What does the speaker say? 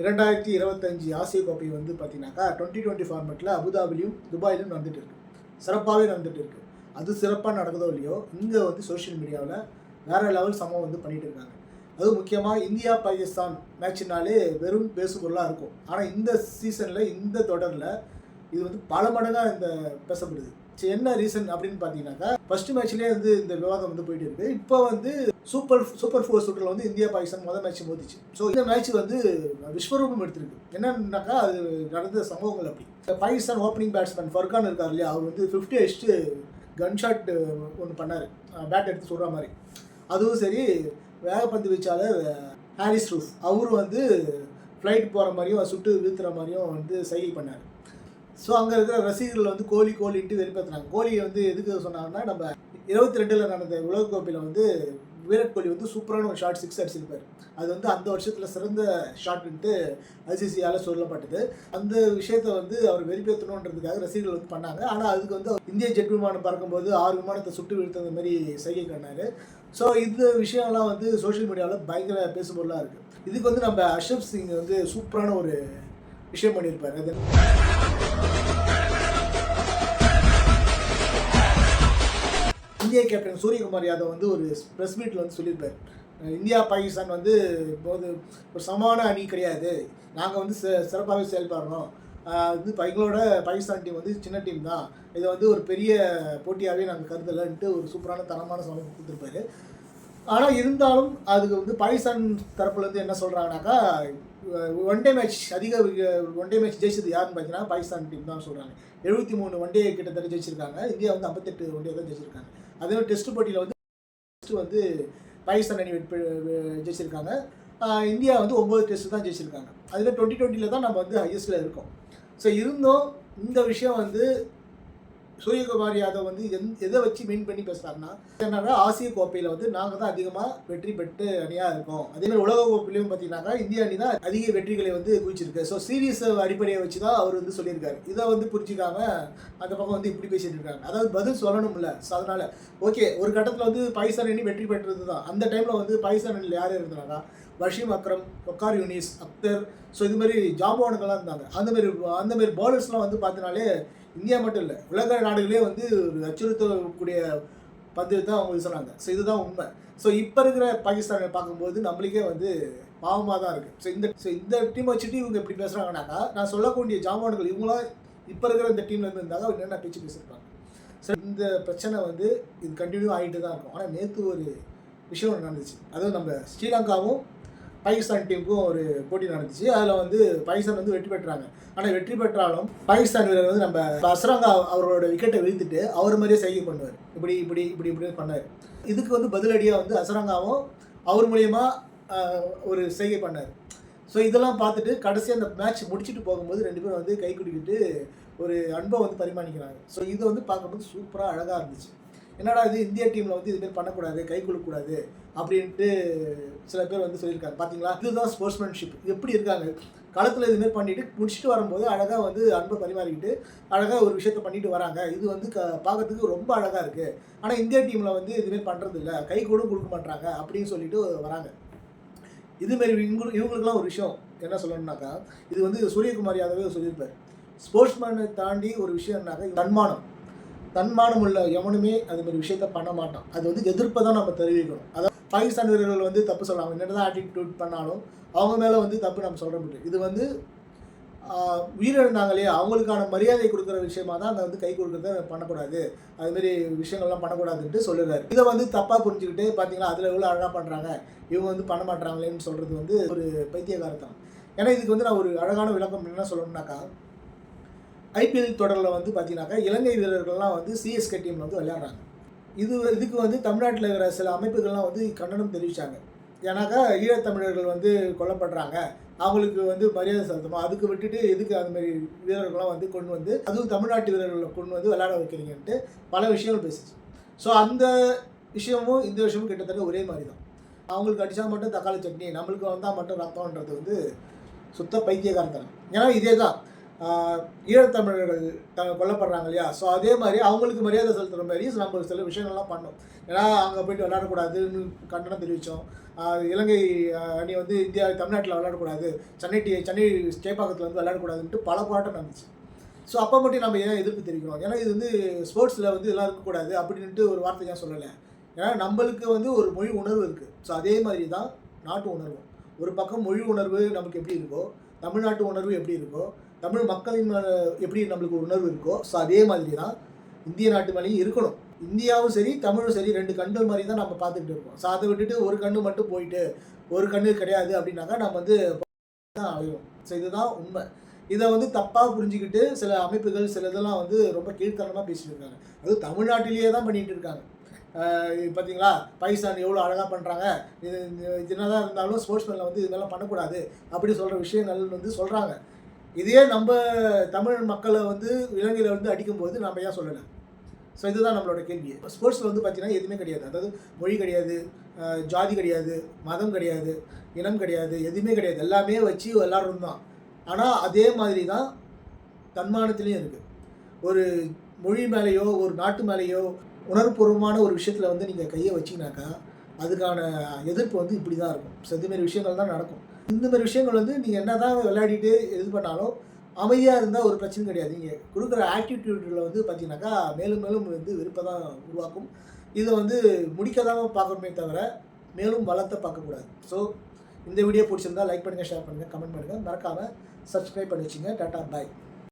இரண்டாயிரத்தி இருபத்தஞ்சி ஆசிய கோப்பை வந்து பார்த்தீங்கன்னாக்கா டுவெண்ட்டி டுவெண்ட்டி ஃபார்மெட்டில் அபுதாபிலையும் துபாயிலும் நடந்துட்டு இருக்கு. சிறப்பாகவே நடந்துட்டு இருக்கு. அது சிறப்பாக நடக்குதோ இல்லையோ இங்கே வந்து சோஷியல் மீடியாவில் வேறு லெவல் சமம் வந்து பண்ணிகிட்டு இருக்காங்க. அதுவும் முக்கியமாக இந்தியா பாகிஸ்தான் மேட்ச்னாலே வெறும் பேசுபொருளாக இருக்கும். ஆனால் இந்த சீசனில் இந்த தொடரில் இது வந்து பல மடங்காக இந்த பேசப்படுது. என்ன ரீசன் அப்படின்னு பார்த்தீங்கன்னாக்கா ஃபர்ஸ்ட் மேட்ச்லேயே வந்து இந்த விவாதம் வந்து போயிட்டு இருக்கு. இப்போ வந்து சூப்பர் சூப்பர் ஃபோர் சுற்றில் வந்து இந்தியா பாகிஸ்தான் முதல் மேட்ச் மோதிச்சு. ஸோ இந்த மேட்ச் வந்து விஸ்வரூபம் எடுத்திருக்கு. என்னன்னாக்கா அது நடந்த சம்பவங்கள் அப்படி. பாகிஸ்தான் ஓப்பனிங் பேட்ஸ்மேன் ஃபர்கான் இருக்கார் இல்லையா அவர் வந்து ஃபிஃப்டி அடிச்சுட்டு கன் ஷாட் ஒன்று பண்ணார் பேட் எடுத்து சொல்கிற மாதிரி. அதுவும் சரி வேகப்பந்து வீச்சாளர் ஹாரிஸ் ரூஃப். அவரும் வந்து ஃப்ளைட் போகிற மாதிரியும் சுட்டு வீழ்த்துற மாதிரியும் வந்து சைகை பண்ணார். ஸோ அங்கே இருக்கிற ரசிகர்கள் வந்து கோலி கோலின்ட்டு வெளிப்படுத்தினாங்க கோலியை வந்து எதுக்கு சொன்னாங்கன்னா நம்ம இருபத்தி ரெண்டில் நடந்த உலகக்கோப்பையில் வந்து விராட் கோலி வந்து சூப்பரான ஒரு ஷாட் சிக்ஸ் அடிச்சிருப்பார். அது வந்து அந்த வருஷத்தில் சிறந்த ஷாட்ன்ட்டு ஐசிசியால் சொல்லப்பட்டது. அந்த விஷயத்தை வந்து அவர் வெளிப்படுத்தணுன்றதுக்காக ரசிகர்கள் வந்து பண்ணாங்க. ஆனால் அதுக்கு வந்து இந்திய ஜெட் விமானம் பறக்கும்போது ஆறு விமானத்தை சுட்டு அந்த மாதிரி சைகை கண்ணார் ஸோ இந்த விஷயம்லாம் வந்து சோஷியல் மீடியாவில் பயங்கர பேசுபொருளாக இருக்குது இதுக்கு வந்து நம்ம அஷப் சிங் வந்து சூப்பரான ஒரு விஷயம் பண்ணியிருப்பார். அது இந்திய கேப்டன் சூரியகுமார் யாதவ் வந்து ஒரு ப்ரெஸ் மீட்டில் வந்து சொல்லியிருப்பார். இந்தியா பாகிஸ்தான் வந்து இப்போது ஒரு சமமான அணி கிடையாது. நாங்கள் வந்து சி சிறப்பாகவே செயல்படுறோம் வந்து எங்களோட பாகிஸ்தான் டீம் வந்து சின்ன டீம் தான். இதை வந்து ஒரு பெரிய போட்டியாகவே நாங்கள் கருதலைன்ட்டு ஒரு சூப்பரான தரமான சமயம் கொடுத்துருப்பாரு. ஆனால் இருந்தாலும் அதுக்கு வந்து பாகிஸ்தான் தரப்புலேருந்து என்ன சொல்கிறாங்கனாக்கா ஒன் டே மேட்ச் அதிக ஒன் டே மேட்ச் ஜெயிச்சது யாருன்னு பார்த்தீங்கன்னா பாகிஸ்தான் டீம் தான் சொல்கிறாங்க எழுபத்தி மூணு ஒன் டே கிட்டத்தட்ட ஜெயிச்சிருக்காங்க. இந்தியா வந்து ஐம்பத்தெட்டு ஒன் டே தான் ஜெயிச்சிருக்காங்க. அதே மாதிரி டெஸ்ட் போட்டியில் வந்து டெஸ்ட் வந்து பாகிஸ்தான் அணி ஜெயிச்சிருக்காங்க. இந்தியா வந்து ஒம்பது டெஸ்ட் தான் ஜெயிச்சிருக்காங்க. அதில் டுவெண்ட்டி டுவெண்ட்டியில் தான் நம்ம வந்து ஹையஸ்ட்டில் இருக்கோம். ஸோ இருந்தும் இந்த விஷயம் வந்து சூரியகுமார் யாதவ் வந்து எந் எதை வச்சு மீன் பண்ணி பேசுகிறாருன்னா என்னன்னா ஆசிய கோப்பையில் வந்து நாங்கள் தான் அதிகமாக வெற்றி பெற்று அணியாக இருக்கோம். அதே மாதிரி உலக கோப்பையிலும் பார்த்தீங்கன்னாக்கா இந்திய அணி தான் அதிக வெற்றிகளை வந்து குவிச்சிருக்கு. ஸோ சீரியஸ் அடிப்படையை வச்சு தான் அவர் வந்து சொல்லியிருக்காரு. இதை வந்து புரிஞ்சிக்காம அந்த பக்கம் வந்து இப்படி பேசிட்டு இருக்காங்க. அதாவது பதில் சொல்லணும்ல. ஸோ அதனால ஓகே ஒரு கட்டத்தில் வந்து பாகிஸ்தான் அணி வெற்றி பெற்றது தான். அந்த டைமில் வந்து பாகிஸ்தான் அணியில் யார் இருந்தாங்கன்னா வஷீம் அக்ரம் ஒக்கார் யூனிஸ் அக்தர். ஸோ இது மாதிரி ஜாம்பவானுங்கள்லாம் இருந்தாங்க. அந்த மாதிரி அந்த மாதிரி பவுலர்ஸ்லாம் வந்து பார்த்தினாலே இந்தியா மட்டும் இல்லை உலக நாடுகளே வந்து ஒரு அச்சுறுத்தக்கூடிய பந்து தான் அவங்க சொன்னாங்க. ஸோ இதுதான் உண்மை. ஸோ இப்போ இருக்கிற பாகிஸ்தானை பார்க்கும்போது நம்மளுக்கே வந்து பாவமாக தான் இருக்குது ஸோ இந்த ஸோ இந்த டீமை வச்சுட்டு இவங்க எப்படி பேசுகிறாங்கனாக்கா நான் சொல்லக்கூடிய ஜாமான்கள் இவங்களாம் இப்போ இருக்கிற இந்த டீம்லேருந்து இருந்தாங்க அவங்க என்னென்ன பேச்சு பேசியிருப்பாங்க. ஸோ இந்த பிரச்சனை வந்து இது கண்டினியூ ஆகிட்டு தான் இருக்கும். ஆனால் நேற்று ஒரு விஷயம் நடந்துச்சு. அதுவும் நம்ம ஸ்ரீலங்காவும் பாகிஸ்தான் டீமுக்கும் ஒரு போட்டி நடந்துச்சு. அதில் வந்து பாகிஸ்தான் வந்து வெற்றி பெற்றாங்க. ஆனால் வெற்றி பெற்றாலும் பாகிஸ்தான் வீரர் வந்து நம்ம அஸ்ராங்கா அவரோட விக்கெட்டை வீழ்த்துட்டு அவர் மாதிரியே சைகை பண்ணுவார். இப்படி இப்படி இப்படி இப்படி பண்ணார். இதுக்கு வந்து பதிலடியாக வந்து அசரங்காவும் அவர் மூலயமா ஒரு செய்கை பண்ணார். ஸோ இதெல்லாம் பார்த்துட்டு கடைசி அந்த மேட்ச் முடிச்சுட்டு போகும்போது ரெண்டு பேரும் வந்து கை குடிக்கிட்டு ஒரு அன்பை வந்து பரிமாணிக்கிறாங்க. ஸோ இது வந்து பார்க்கும்போது சூப்பராக அழகாக இருந்துச்சு. என்னடா இது இந்திய டீமில் வந்து இதுமாரி பண்ணக்கூடாது கை கொடுக்கக்கூடாது அப்படின்ட்டு சில பேர் வந்து சொல்லியிருக்காங்க. பார்த்தீங்களா இதுதான் ஸ்போர்ட்ஸ்மேன்ஷிப் எப்படி இருக்காங்க? களத்தில் இதுமாரி பண்ணிட்டு முடிச்சுட்டு வரும்போது அழகாக வந்து அன்பை பரிமாறிக்கிட்டு அழகாக ஒரு விஷயத்த பண்ணிட்டு வராங்க. இது வந்து க பார்க்கறதுக்கு ரொம்ப அழகாக இருக்குது ஆனால் இந்திய டீமில் வந்து இதுமாரி பண்ணுறது இல்லை கை கூட கொடுக்க மாட்டாங்க அப்படின்னு சொல்லிட்டு வராங்க. இதுமாரி இவங்க இவங்களுக்குலாம் ஒரு விஷயம். என்ன சொல்லணும்னாக்கா இது வந்து சூரியகுமார் யாதவே சொல்லியிருப்பார். ஸ்போர்ட்ஸ்மேனை தாண்டி ஒரு விஷயம்னாக்கா தன்மானம். தன்மானம் உள்ள எவனுமே அது மாதிரி விஷயத்த பண்ண மாட்டான். அது வந்து எதிர்ப்பை தான் நம்ம தெரிவிக்கணும். அதாவது பாகிஸ்தான் வீரர்கள் வந்து தப்பு சொல்லுவாங்க என்னதான் ஆட்டிடியூட் பண்ணாலும் அவங்க மேலே வந்து தப்பு நம்ம சொல்ல முடியும் இது வந்து உயிரிழந்தாங்களே அவங்களுக்கான மரியாதை கொடுக்குற விஷயமா தான் அதை வந்து கை கொடுக்குறத பண்ணக்கூடாது. அதுமாரி விஷயங்கள்லாம் பண்ணக்கூடாதுன்ட்டு சொல்லுறாரு இதை வந்து தப்பாக புரிஞ்சுக்கிட்டு பார்த்தீங்களா அதில் எவ்வளோ அழகாக பண்ணுறாங்க இவங்க வந்து பண்ண மாட்டாங்களேன்னு சொல்கிறது வந்து ஒரு பைத்தியகாரத்தான் ஏன்னா இதுக்கு வந்து நான் ஒரு அழகான விளக்கம் என்ன சொல்லணும்னாக்கா ஐபிஎல் தொடரில் வந்து பார்த்தீங்கன்னாக்கா இலங்கை வீரர்கள்லாம் வந்து சிஎஸ்கே டீமில் வந்து விளையாடுறாங்க. இது இதுக்கு வந்து தமிழ்நாட்டில் இருக்கிற சில அமைப்புகள்லாம் வந்து கண்டனம் தெரிவித்தாங்க ஏன்னாக்கா ஈழத்தமிழர்கள் வந்து கொல்லப்படுறாங்க. அவங்களுக்கு வந்து மரியாதை செலுத்தணும். அதுக்கு விட்டுட்டு எதுக்கு அந்த மாதிரி வீரர்கள்லாம் வந்து கொண்டு வந்து அதுவும் தமிழ்நாட்டு வீரர்களை கொண்டு வந்து விளையாட வைக்கிறீங்கன்ட்டு பல விஷயங்கள் பேசுச்சு. ஸோ அந்த விஷயமும் இந்த விஷயமும் கிட்டத்தட்ட ஒரே மாதிரி தான். அவங்களுக்கு அடித்தா மட்டும் தக்காளி சட்னி நம்மளுக்கு வந்தால் மட்டும் ரத்தம்ன்றது வந்து சுத்த பைத்தியகாரத்தனம் ஏன்னா இதே தான் ஈழத்தமிழர்கள் த கொல்லப்படுறாங்க இல்லையா? ஸோ அதே மாதிரி அவங்களுக்கு மரியாதை செலுத்துகிற மாதிரி நம்ம சில விஷயங்கள்லாம் பண்ணோம். ஏன்னா அங்கே போயிட்டு விளையாடக்கூடாதுன்னு கண்டனம் தெரிவித்தோம் இலங்கை அணி வந்து இந்தியா தமிழ்நாட்டில் விளையாடக்கூடாது. சென்னை டி சென்னை சேப்பாக்கத்தில் வந்து விளையாடக்கூடாதுன்ட்டு பல போராட்டம் நடந்துச்சு. ஸோ அப்போ மட்டும் நம்ம ஏன் எதிர்ப்பு தெரிவிக்கிறோம்? ஏன்னா இது வந்து ஸ்போர்ட்ஸில் வந்து இதெல்லாம் இருக்கக்கூடாது அப்படின்ட்டு ஒரு வார்த்தை ஏன் சொல்லலை? ஏன்னா நம்மளுக்கு வந்து ஒரு மொழி உணர்வு இருக்குது ஸோ அதே மாதிரி தான் நாட்டு உணர்வு ஒரு பக்கம் மொழி உணர்வு நமக்கு எப்படி இருக்கோ தமிழ்நாட்டு உணர்வு எப்படி இருக்கோ தமிழ் மக்களின் எப்படி நம்மளுக்கு உணர்வு இருக்கோ ஸோ அதே மாதிரி தான் இந்திய நாட்டு மேலேயும் இருக்கணும். இந்தியாவும் சரி தமிழும் சரி ரெண்டு கண்கள் மாதிரி தான் நம்ம பார்த்துக்கிட்டு இருக்கோம். ஸோ அதை விட்டுட்டு ஒரு கண்ணு மட்டும் போயிட்டு ஒரு கண்ணு கிடையாது அப்படின்னாக்கா நம்ம வந்து தான் அழையும் ஸோ இதுதான் உண்மை. இதை வந்து தப்பாக புரிஞ்சுக்கிட்டு சில அமைப்புகள் சில இதெல்லாம் வந்து ரொம்ப கீழ்த்தனமாக பேசிட்டு இருக்காங்க. அதுவும் தமிழ்நாட்டிலேயே தான் பண்ணிகிட்டு இருக்காங்க. பார்த்தீங்களா பாகிஸ்தான் எவ்வளோ அழகாக பண்ணுறாங்க இது என்னதான் இருந்தாலும் ஸ்போர்ட்ஸ்மேனில் வந்து இதெல்லாம் பண்ணக்கூடாது. அப்படி சொல்கிற விஷயங்கள் வந்து சொல்கிறாங்க இதே நம்ம தமிழ் மக்களை வந்து இலங்கையில் வந்து அடிக்கும்போது நம்ம ஏன் சொல்லலை? ஸோ இதுதான் நம்மளோட கேள்வி. ஸ்போர்ட்ஸில் வந்து பார்த்தீங்கன்னா எதுவுமே கிடையாது. அதாவது மொழி கிடையாது ஜாதி கிடையாது மதம் கிடையாது இனம் கிடையாது எதுவுமே கிடையாது. எல்லாமே வச்சு விளாட்றது தான். ஆனால் அதே மாதிரி தான் தன்மானத்துலேயும் இருக்குது ஒரு மொழி மேலேயோ ஒரு நாட்டு மேலேயோ உணர்வுபூர்வமான ஒரு விஷயத்தில் வந்து நீங்கள் கையை வச்சிங்கனாக்கா அதுக்கான எதிர்ப்பு வந்து இப்படி தான் இருக்கும் ஸோ இதுமாரி விஷயங்கள் தான் நடக்கும். இந்த மாதிரி விஷயங்கள் வந்து நீங்கள் என்ன தான் விளையாடிட்டு இது பண்ணாலும் அமைதியாக இருந்தால் ஒரு பிரச்சனை கிடையாது. நீங்கள் கொடுக்குற ஆட்டிடியூட்டில் வந்து பார்த்தீங்கன்னாக்கா மேலும் மேலும் வந்து விருப்பம் தான் உருவாக்கும். இதை வந்து முடிக்க தான் பார்க்கணுமே தவிர மேலும் வளர்த்த பார்க்கக்கூடாது ஸோ இந்த வீடியோ பிடிச்சிருந்தா லைக் பண்ணுங்கள் ஷேர் பண்ணுங்கள் கமெண்ட் பண்ணுங்கள் மறக்காமல் சப்ஸ்கிரைப் பண்ணி வச்சுங்க. டாட்டா பாய்